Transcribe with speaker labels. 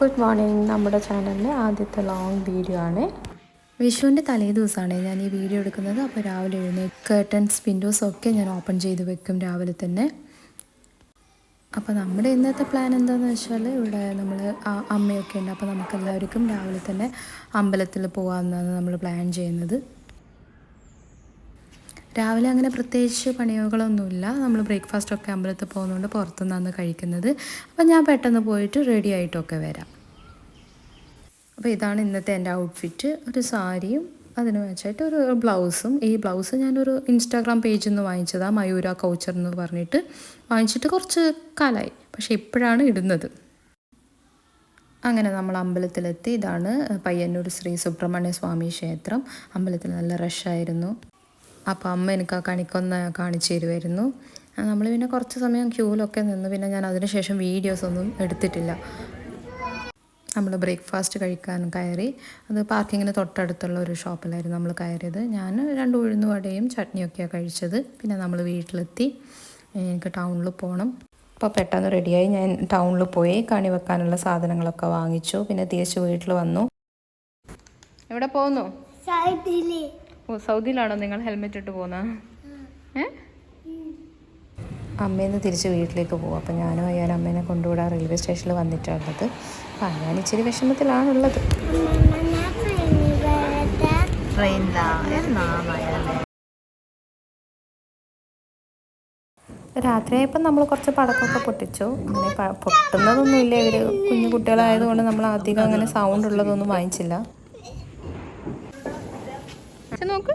Speaker 1: Good morning നമ്മുടെ ചാനലിലെ ആദ്യത്തെ ലോങ് വീഡിയോ ആണ്. വിഷുവിന്റെ തലേ ദിവസമാണ് ഞാൻ ഈ വീഡിയോ എടുക്കുന്നത്. അപ്പോൾ രാവിലെ എഴുന്നേറ്റ് കേർട്ടൻസ് വിൻഡോസ് ഒക്കെ ഞാൻ ഓപ്പൺ ചെയ്ത് വെക്കും രാവിലെ തന്നെ. അപ്പോൾ നമ്മുടെ ഇന്നത്തെ പ്ലാൻ എന്താണെന്ന് വെച്ചാൽ ഇവിടെ നമ്മൾ അമ്മയൊക്കെ ഉണ്ട്. അപ്പോൾ നമുക്കെല്ലാവർക്കും രാവിലെ തന്നെ അമ്പലത്തിൽ പോകാമെന്നാണ് നമ്മൾ പ്ലാൻ ചെയ്യുന്നത്. രാവിലെ അങ്ങനെ പ്രത്യേകിച്ച് പണികളൊന്നുമില്ല നമ്മൾ ബ്രേക്ക്ഫാസ്റ്റ് ഒക്കെ അമ്പലത്തിൽ പോകുന്നതുകൊണ്ട് പുറത്തുനിന്നാണ് കഴിക്കുന്നത്. അപ്പം ഞാൻ പെട്ടെന്ന് പോയിട്ട് റെഡി ആയിട്ടൊക്കെ വരാം. അപ്പോൾ ഇതാണ് ഇന്നത്തെ എന്റെ ഔട്ട്ഫിറ്റ് ഒരു സാരിയും അതിന് വെച്ചായിട്ട് ഒരു ബ്ലൗസും ഈ ബ്ലൗസ് ഞാനൊരു ഇൻസ്റ്റാഗ്രാം പേജിൽ നിന്ന് വാങ്ങിച്ചതാണ് മയൂര കൗച്ചർ എന്ന് പറഞ്ഞിട്ട്. വാങ്ങിച്ചിട്ട് കുറച്ച് കാലമായി പക്ഷേ ഇപ്പോഴാണ് ഇടുന്നത്. അങ്ങനെ നമ്മൾ അമ്പലത്തിലെത്തി. ഇതാണ് പയ്യന്നൂർ ശ്രീ സുബ്രഹ്മണ്യ സ്വാമി ക്ഷേത്രം. അമ്പലത്തിൽ നല്ല റഷായിരുന്നു അപ്പോൾ അമ്മ എനിക്ക് ആ കണിക്കൊന്ന് കാണിച്ചു തരുമായിരുന്നു നമ്മൾ പിന്നെ കുറച്ച് സമയം ക്യൂലൊക്കെ നിന്ന് പിന്നെ ഞാൻ അതിനുശേഷം വീഡിയോസ് ഒന്നും എടുത്തിട്ടില്ല. നമ്മൾ ബ്രേക്ക്ഫാസ്റ്റ് കഴിക്കാൻ കയറി അത് പാർക്കിങ്ങിന് തൊട്ടടുത്തുള്ള ഒരു ഷോപ്പിലായിരുന്നു നമ്മൾ കയറിയത്. ഞാൻ രണ്ട് ഉഴുന്നുവടയും ചട്നിയൊക്കെയാണ് കഴിച്ചത്. പിന്നെ നമ്മൾ വീട്ടിലെത്തി എനിക്ക് ടൗണിൽ പോകണം അപ്പോൾ പെട്ടെന്ന് റെഡിയായി. ഞാൻ ടൗണിൽ പോയി കണി വെക്കാനുള്ള സാധനങ്ങളൊക്കെ വാങ്ങിച്ചു. പിന്നെ തിരിച്ച് വീട്ടിൽ വന്നു. എവിടെ പോകുന്നു? ഓ സൗദിയിലാണോ നിങ്ങൾ ഹെൽമെറ്റ് ഇട്ട് പോകുന്നത് ഏ? അമ്മേന്ന് തിരിച്ച് വീട്ടിലേക്ക് പോകും അപ്പം ഞാനും അയാൾ അമ്മേനെ കൊണ്ടുവിടാൻ റെയിൽവേ സ്റ്റേഷനിൽ വന്നിട്ടുള്ളത്. അപ്പം ഞാൻ ഇച്ചിരി വിഷമത്തിലാണുള്ളത്. രാത്രിയായപ്പോൾ നമ്മൾ കുറച്ച് പടക്കമൊക്കെ പൊട്ടിച്ചു. അങ്ങനെ പൊട്ടുന്നതൊന്നുമില്ല. ഇവർ കുഞ്ഞു കുട്ടികളായതുകൊണ്ട് നമ്മൾ അധികം അങ്ങനെ സൗണ്ട് ഉള്ളതൊന്നും വാങ്ങിച്ചില്ല. നോക്ക്.